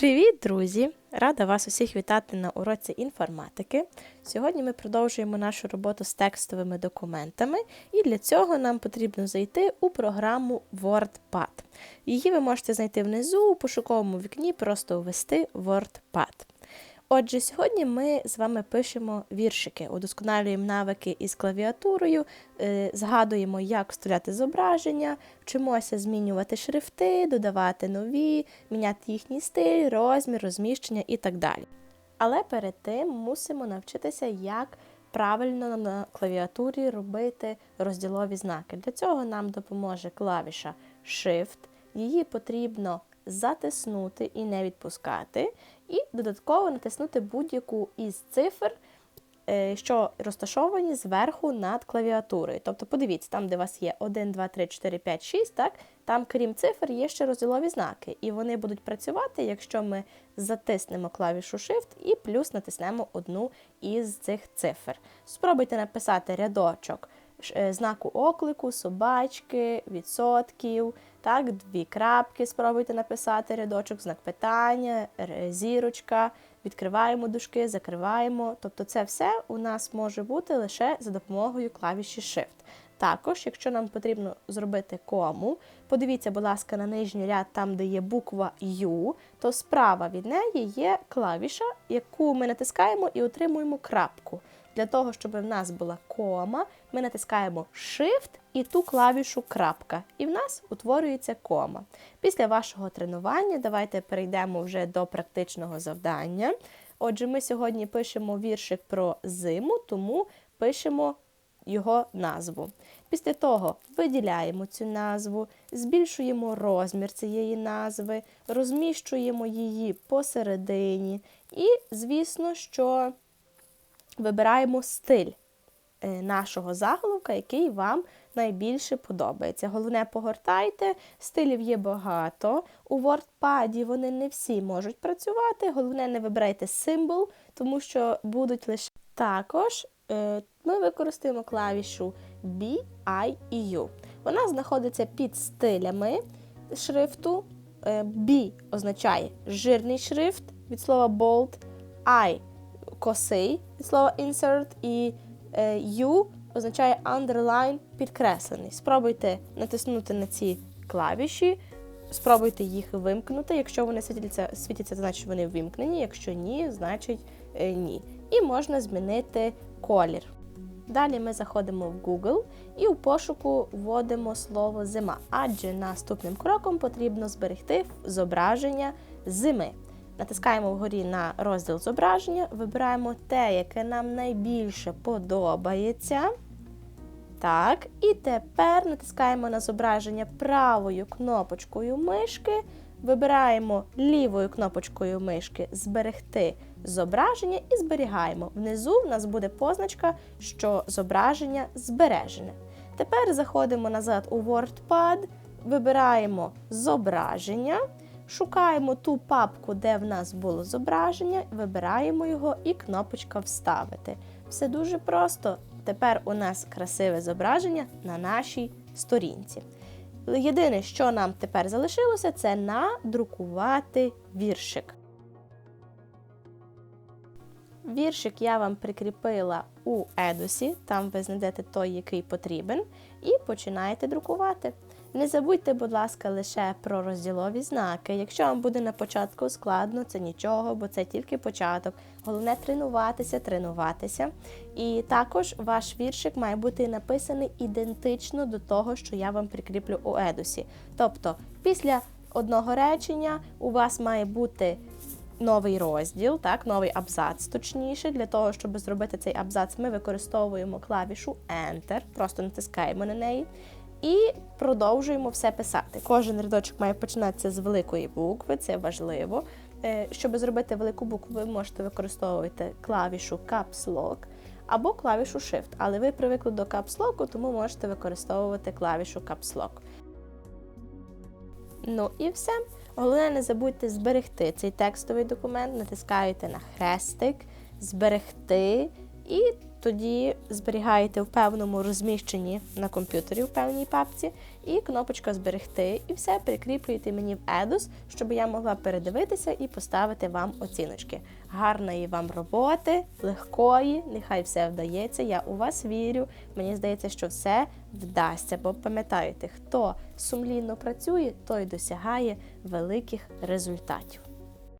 Привіт, друзі! Рада вас усіх вітати на уроці інформатики. Сьогодні ми продовжуємо нашу роботу з текстовими документами, і для цього нам потрібно зайти у програму WordPad. Її ви можете знайти внизу у пошуковому вікні, просто ввести WordPad. Отже, сьогодні ми з вами пишемо віршики, удосконалюємо навики із клавіатурою, е, згадуємо, як вставляти зображення, вчимося змінювати шрифти, додавати нові, міняти їхній стиль, розмір, розміщення і так далі. Але перед тим мусимо навчитися, як правильно на клавіатурі робити розділові знаки. Для цього нам допоможе клавіша Shift. Її потрібно затиснути і не відпускати, і додатково натиснути будь-яку із цифр, е, що розташовані зверху над клавіатурою. Тобто, подивіться, там, де у вас є 1, 2, 3, 4, 5, 6, так, там, крім цифр, є ще розділові знаки. І вони будуть працювати, якщо ми затиснемо клавішу Shift і плюс натиснемо одну із цих цифр. Спробуйте написати рядочок. Е, знаку оклику, собачки, відсотків, так, дві крапки спробуйте написати рядочок, знак питання, зірочка, відкриваємо дужки, закриваємо. Тобто це все у нас може бути лише за допомогою клавіші Shift. Також, якщо нам потрібно зробити кому, подивіться, будь ласка, на нижній ряд, там, де є буква U, то справа від неї є клавіша, яку ми натискаємо і отримуємо крапку. Для того, щоб в нас була кома, ми натискаємо Shift і ту клавішу крапка. І в нас утворюється кома. Після вашого тренування давайте перейдемо вже до практичного завдання. Отже, ми сьогодні пишемо віршик про зиму, тому пишемо його назву. Після того виділяємо цю назву, збільшуємо розмір цієї назви, розміщуємо її посередині. І, звісно, що вибираємо стиль е, нашого заголовка, який вам найбільше подобається. Головне, погортайте, стилів є багато. У WordPad вони не всі можуть працювати. Головне, не вибирайте символ, тому що будуть лише також. Е, ми використаємо клавішу B, I і U. Вона знаходиться під стилями шрифту. Е, B означає жирний шрифт від слова bold, I косий від слова insert і е, U означає underline підкреслений. Спробуйте натиснути на ці клавіші, спробуйте їх вимкнути. Якщо вони світяться, світяться, значить вони вимкнені, якщо ні, значить ні. І можна змінити колір. Далі ми заходимо в Google і у пошуку вводимо слово зима, адже наступним кроком потрібно зберегти зображення зими. Натискаємо вгорі на розділ зображення, вибираємо те, яке нам найбільше подобається. Так, І тепер натискаємо на зображення правою кнопочкою мишки. Вибираємо лівою кнопочкою мишки Зберегти зображення і зберігаємо. Внизу в нас буде позначка, що зображення збережене. Тепер заходимо назад у WordPad, вибираємо зображення. Шукаємо ту папку, де в нас було зображення, вибираємо його і кнопочка Вставити. Все дуже просто. Тепер у нас красиве зображення на нашій сторінці. Єдине, що нам тепер залишилося, це надрукувати віршик. Віршик я вам прикріпила у Едусі, там ви знайдете той, який потрібен, і починаєте друкувати. Не забудьте, будь ласка, лише про розділові знаки. Якщо вам буде на початку складно, це нічого, бо це тільки початок. Головне тренуватися, тренуватися. І також ваш віршик має бути написаний ідентично до того, що я вам прикріплю у Едусі. Тобто, після одного речення у вас має бути. Новий розділ, так, новий абзац, точніше, для того, щоб зробити цей абзац, ми використовуємо клавішу Enter, просто натискаємо на неї. І продовжуємо все писати. Кожен рядочок має починатися з великої букви, це важливо. Е, щоб зробити велику букву, ви можете використовувати клавішу Caps Lock або клавішу Shift. Але ви привикли до Caps Lock, тому можете використовувати клавішу Caps Lock. Ну і все. Головне, не забудьте зберегти цей текстовий документ, натискаєте на хрестик, зберегти і тоді зберігаєте в певному розміщенні на комп'ютері в певній папці. і кнопочка зберегти, і все прикріплюєте мені в Едус, щоб я могла передивитися і поставити вам оціночки. Гарної вам роботи, легкої, нехай все вдається. Я у вас вірю. Мені здається, що все вдасться. Бо пам'ятаєте, хто сумлінно працює, той досягає великих результатів.